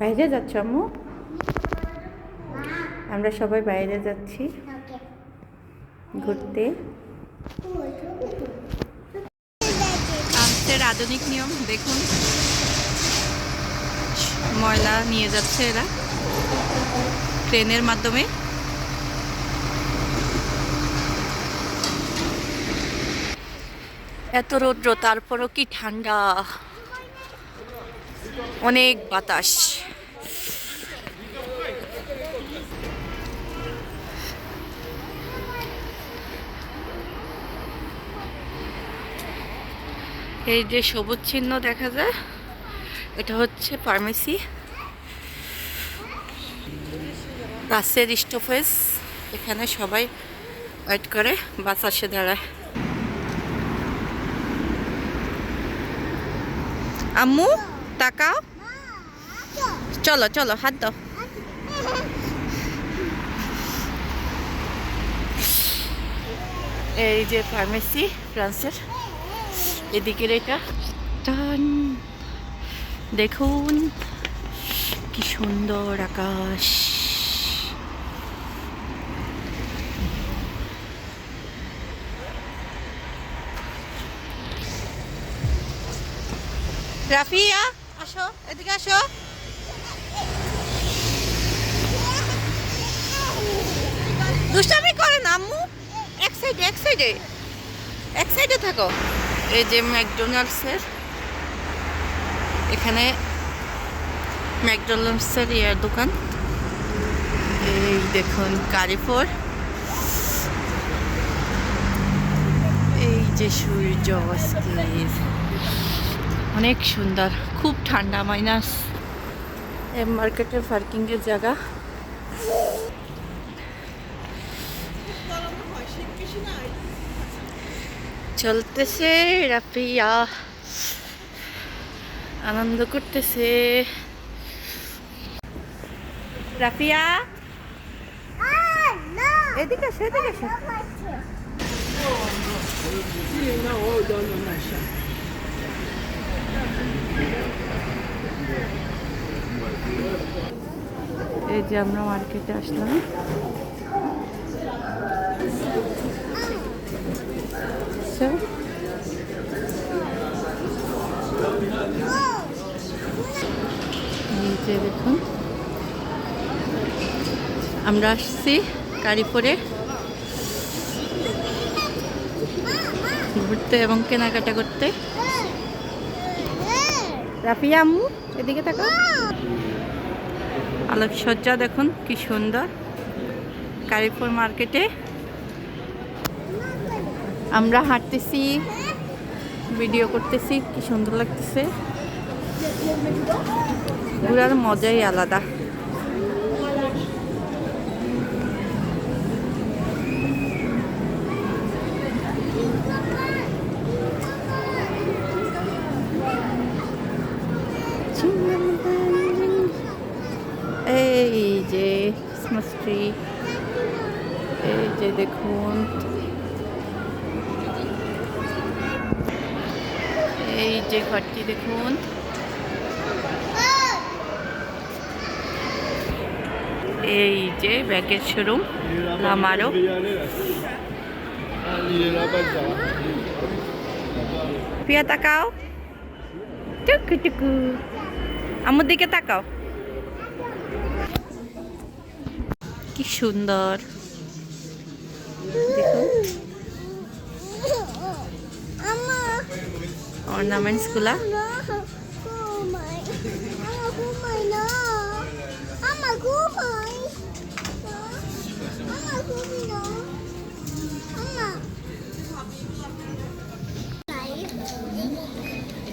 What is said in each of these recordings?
বাইরে যাচ্ছ আম্মু? আমরা সবাই বাইরে যাচ্ছি। ঘুরতে। ফ্রান্সের আধুনিক নিয়ম দেখুন। ময়লা নিয়ে যাচ্ছে এরা। ট্রেনের মাধ্যমে। এত রৌদ্র তারপরও কি ঠান্ডা। অনেক বাতাস। এই যে সবুজ চিহ্ন দেখা যায়, এটা হচ্ছে ফার্মেসি বাসের স্টপেজ এখানে সবাই ওয়েট করে, বাস আসে, দাঁড়ায়। আম্মু, তাকাও। চলো চলো, হাত দাও। এই যে ফার্মেসি ফ্রান্সের। এদিকের এটা। টান। দেখুন, কি সুন্দর আকাশ। রাফিয়া, আসো, এদিকে আসো। দুষ্টামি করে না, আম্মু। এক সাইডে এক সাইডে এক সাইডে থাকো। এই যে ম্যাকডোনাল্ডসের, এখানে ম্যাকডোনাল্ডসের ইয়ার দোকান। এই দেখুন, কারিফোর। এই যে সূর্য অস্থির অনেক সুন্দর, খুব ঠান্ডা মাইনাস। এই মার্কেটের পার্কিংয়ের জায়গা। চলতেছে রাফিয়া আনন্দ করতেছে। রাফিয়া? এদিকে এদিকে এই যে আমরা মার্কেটে আসলাম। এই যে দেখুন। আমরা আসছি গাড়ি করে ঘুরতে এবং কেনাকাটা করতে। রাফিয়া আম্মু, এদিকে থাকো আলোকসজ্জা দেখুন, কি সুন্দর। কারিপুর মার্কেটে। আমরা হাঁটতেছি ভিডিও করতেছি, কি সুন্দর লাগতেছে। ঘোরার মজাই আলাদা। এই যে ক্রিসমাস ট্রি এই যে, দেখুন। এই যে ঘরটি দেখুন। এই যে ব্যাগের শোরুম, আমারও। প্রিয়া, তাকাও। টুকু টুকু। আমার দিকে তাকাও। কি সুন্দর। দেখুন। অর্নামেন্টসগুলা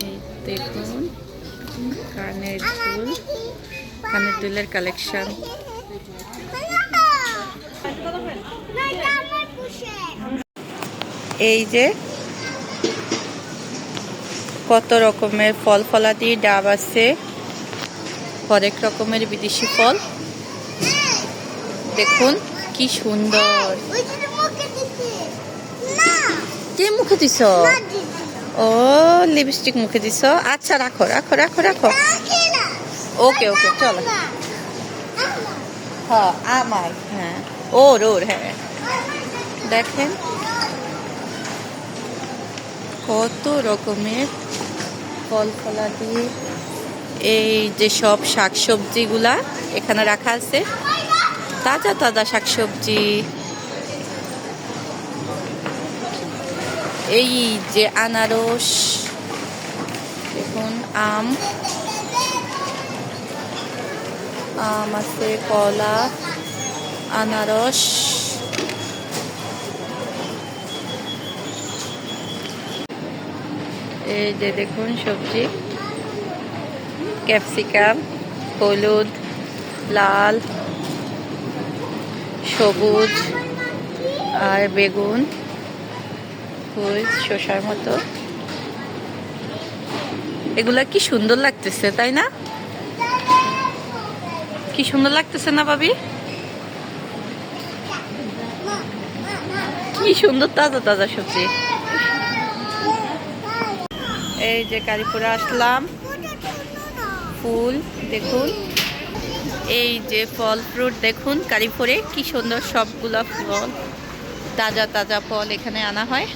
এই দেখুন কানের দুল কানের দুলের কালেকশন এই যে কত রকমের ফল ফলাদি, ডাব আছে। হরেক রকমের বিদেশি ফল। দেখুন, কি সুন্দর। কে মুখে দিছ? ও, লিপস্টিক মুখে দিছ। আচ্ছা রাখো রাখো রাখো রাখো। ওকে ওকে, চলো। হ্যাঁ আমায় হ্যাঁ। ওর ওর হ্যাঁ। দেখেন, কত রকমের ফল ফলাদি, এই যে সব শাকসবজিগুলা এখানে রাখা আছে। তাজা তাজা শাকসবজি। এই যে আনারস, দেখুন, আম। আম আছে, কলা, আনারস। এই যে দেখুন সবজি। ক্যাপসিকাম, হলুদ, লাল, সবুজ আর বেগুন, ফুল, শসার মতো। এগুলা কি সুন্দর লাগতেছে, তাই না? কি সুন্দর লাগতেছে না ভাবি? কি সুন্দর তাজা তাজা সবজি। এই যে কালীপুরে আসলাম। ফুল, দেখুন। এই যে ফল ফ্রুট, দেখুন কালীপুরে কি সুন্দর সবগুলা ফল। তাজা তাজা ফল এখানে আনা হয়।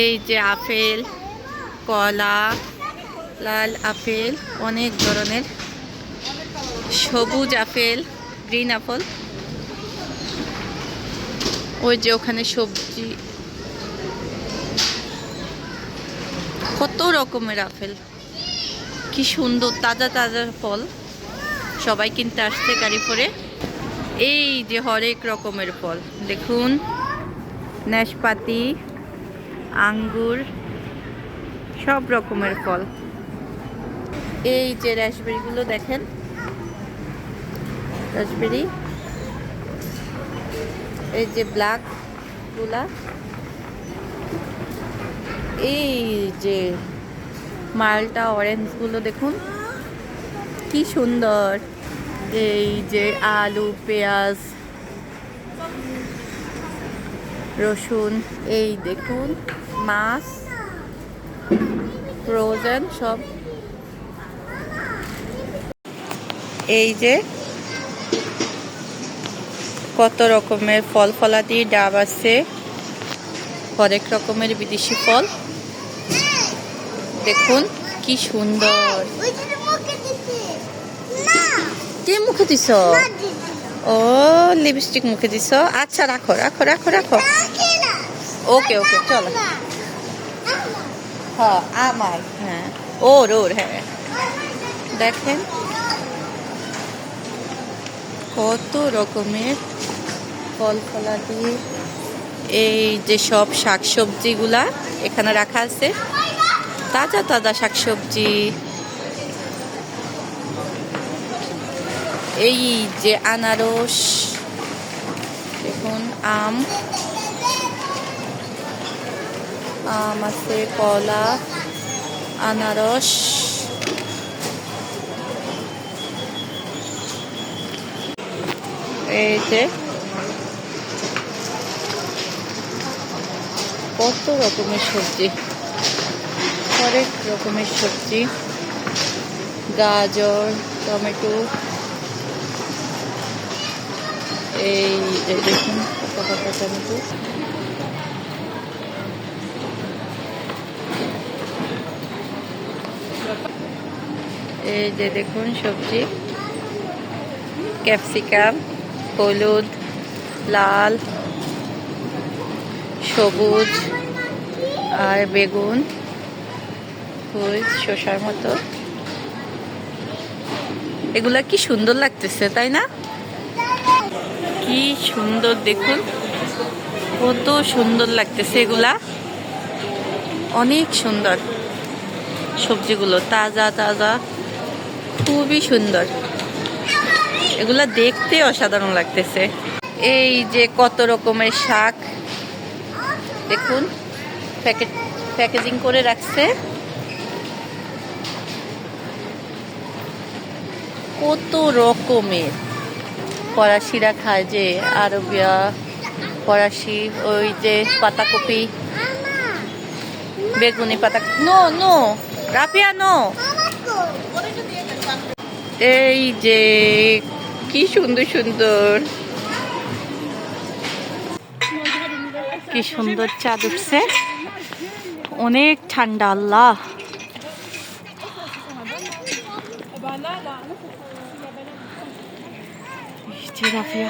এই যে আপেল, কলা, লাল আপেল, অনেক ধরনের। সবুজ আপেল, গ্রিন আপেল। ওই যে ওখানে সবজি কত রকমের আপেল। কি সুন্দর, তাজা তাজা ফল। সবাই কিনতে আসছে গাড়ি করে। এই যে হরেক রকমের ফল। দেখুন নাশপাতি আঙ্গুর, সব রকমের ফল। এই যে রাসবেরিগুলো দেখেন। রাসবেরি এই যে ব্ল্যাকগুলা এই যে মালটা অরেঞ্জগুলো দেখুন। কি সুন্দর। এই যে আলু, পেঁয়াজ, রসুন, এই দেখুন, মাছ ফ্রোজেন সব। এই যে কত রকমের ফল ফলাদি ডাব আছে। হরেক রকমের বিদেশি ফল। দেখুন কি সুন্দর। কে মুখে দিছ? ও লিপস্টিক মুখে দিছ। আচ্ছা রাখো রাখো রাখো রাখো। ওকে ওকে চলো। হ্যাঁ আমায় হ্যাঁ। ওর ওর হ্যাঁ। দেখেন। কত রকমের ফল ফলাদি এই যে সব শাকসবজিগুলা এখানে রাখা আছে। তাজা তাজা শাকসবজি। এই যে আনারস, দেখুন, আম। আম আছে, কলা, আনারস। এই যে কত রকমের সবজি। হরেক রকমের সবজি, গাজর, টমেটো। এই দেখুন কত টমেটো। এই যে দেখুন সবজি। ক্যাপসিকাম, হলুদ, লাল, সবুজ আর বেগুন। ফুল, শসার মতো। এগুলা কি সুন্দর লাগতেছে, তাই না? কি সুন্দর, দেখুন। কত সুন্দর লাগতেছে এগুলা। অনেক সুন্দর সবজিগুলো, তাজা তাজা। খুবই সুন্দর। এগুলা দেখতে অসাধারণ লাগতেছে। এই যে কত রকমের শাক। দেখুন প্যাকেট প্যাকেজিং করে রাখছে। কত রকমের। ফরাসিরা খায় যে আরবিয়া, ফরাসি, ওই যে পাতাকপি, বেগুনি পাতা, নো নো, রাফিয়া, নো। এই যে, কি সুন্দর সুন্দর। কি সুন্দর চাঁদ উঠছে। অনেক ঠান্ডা, আল্লাহ। এই যে রাফিয়া